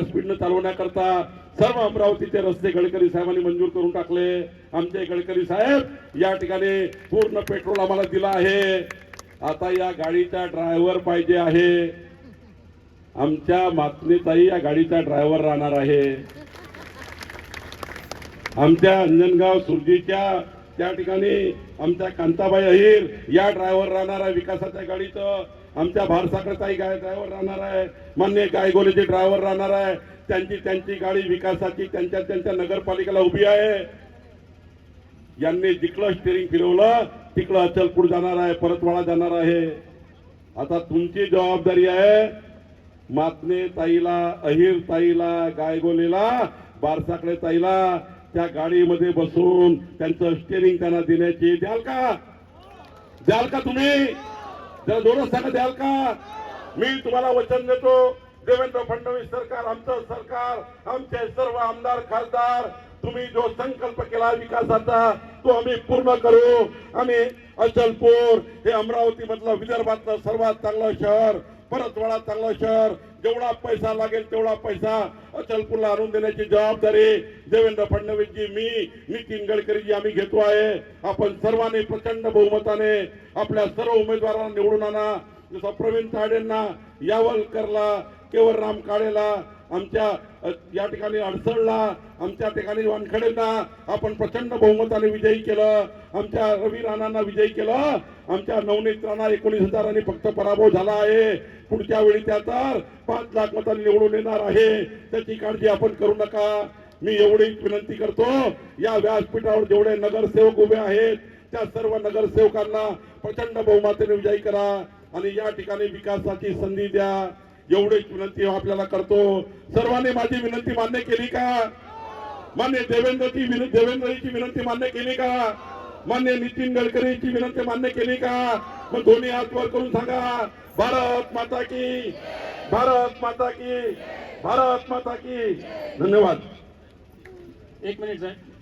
स्पीडनं चालवण्याकरता सर्व अमरावतीचे रस्ते गडकरी साहेबांनी मंजूर करून टाकले. आमचे गडकरी साहेब या ठिकाणी पूर्ण पेट्रोल आम्हाला दिलं आहे. आता या गाडीचा ड्रायव्हर पाहिजे आहे. आमच्या मातनेचाही या गाडीचा ड्रायव्हर राहणार आहे. आमच्या अंजनगाव सुरजीच्या त्या ठिकाणी आमच्या कांताबाई अहिर या ड्रायव्हर राहणार आहे विकासाच्या गाडीचं. आमच्या भारसाकडताई गाय ड्रायव्हर राहणार आहे. मान्य गायगोलीचे ड्रायव्हर राहणार आहे. त्यांची त्यांची गाडी विकासाची त्यांच्या त्यांच्या नगरपालिकेला उभी आहे. यांनी जिकडं स्टेरिंग फिरवलं तिकडं अचलपूर जाणार आहे परतवाडा जाणार आहे. आता तुमची जबाबदारी आहे मातने ताईला अहिर ताईला गायगोलीला बारसाकडे ताईला त्या गाडीमध्ये बसून त्यांचं स्टेरिंग त्यांना देण्याची द्याल का? द्याल का तुम्ही? जरा दोनच सांगा द्याल का? मी तुम्हाला वचन देतो देवेंद्र फडणवीस सरकार आमचं सरकार आमचे सर्व आमदार खासदार तुम्ही जो संकल्प केला विकासाचा तो आम्ही पूर्ण करू. आम्ही अचलपूर हे अमरावती मधलं विदर्भातलं सर्वात चांगलं शहर परतवाडा चांगलं शहर जेवढा पैसा लागेल तेवढा पैसा अचलपूरला आणून देण्याची जबाबदारी देवेंद्र फडणवीसजी मी नितीन गडकरीजी आम्ही घेतो आहे. आपण सर्वांनी प्रचंड बहुमताने आपल्या सर्व उमेदवारांना निवडून आणा. जसं प्रवीण ताडेंना यावलकरला केवळ राम काळेला आमच्या या ठिकाणी अडसळला आमच्या ठिकाणी वानखडेंना आपण प्रचंड बहुमताने विजयी केलं आमच्या रवी राणांना विजयी केलं आमच्या नवनीत राणा एकोणीस हजारांनी फक्त पराभव झाला आहे. पुढच्या वेळी त्या तर पाच लाख मतांनी निवडून येणार आहे. त्याची काळजी आपण करू नका. मी एवढी विनंती करतो या व्यासपीठावर जेवढे नगरसेवक उभे आहेत त्या सर्व नगरसेवकांना प्रचंड बहुमताने विजयी करा आणि या ठिकाणी विकासाची संधी द्या. एवढीच विनंती हो आपल्याला करतो. सर्वांनी माझी विनंती मान्य केली का? मान्य देवेंद्रची विन- देवेंद्रची विनंती मान्य केली का? मान्य नितीन गडकरीची विनंती मान्य केली का? मग दोन्ही हात वर करून सांगा. भारत माता की भारत माता की भारत माता की धन्यवाद. एक मिनिट साहेब.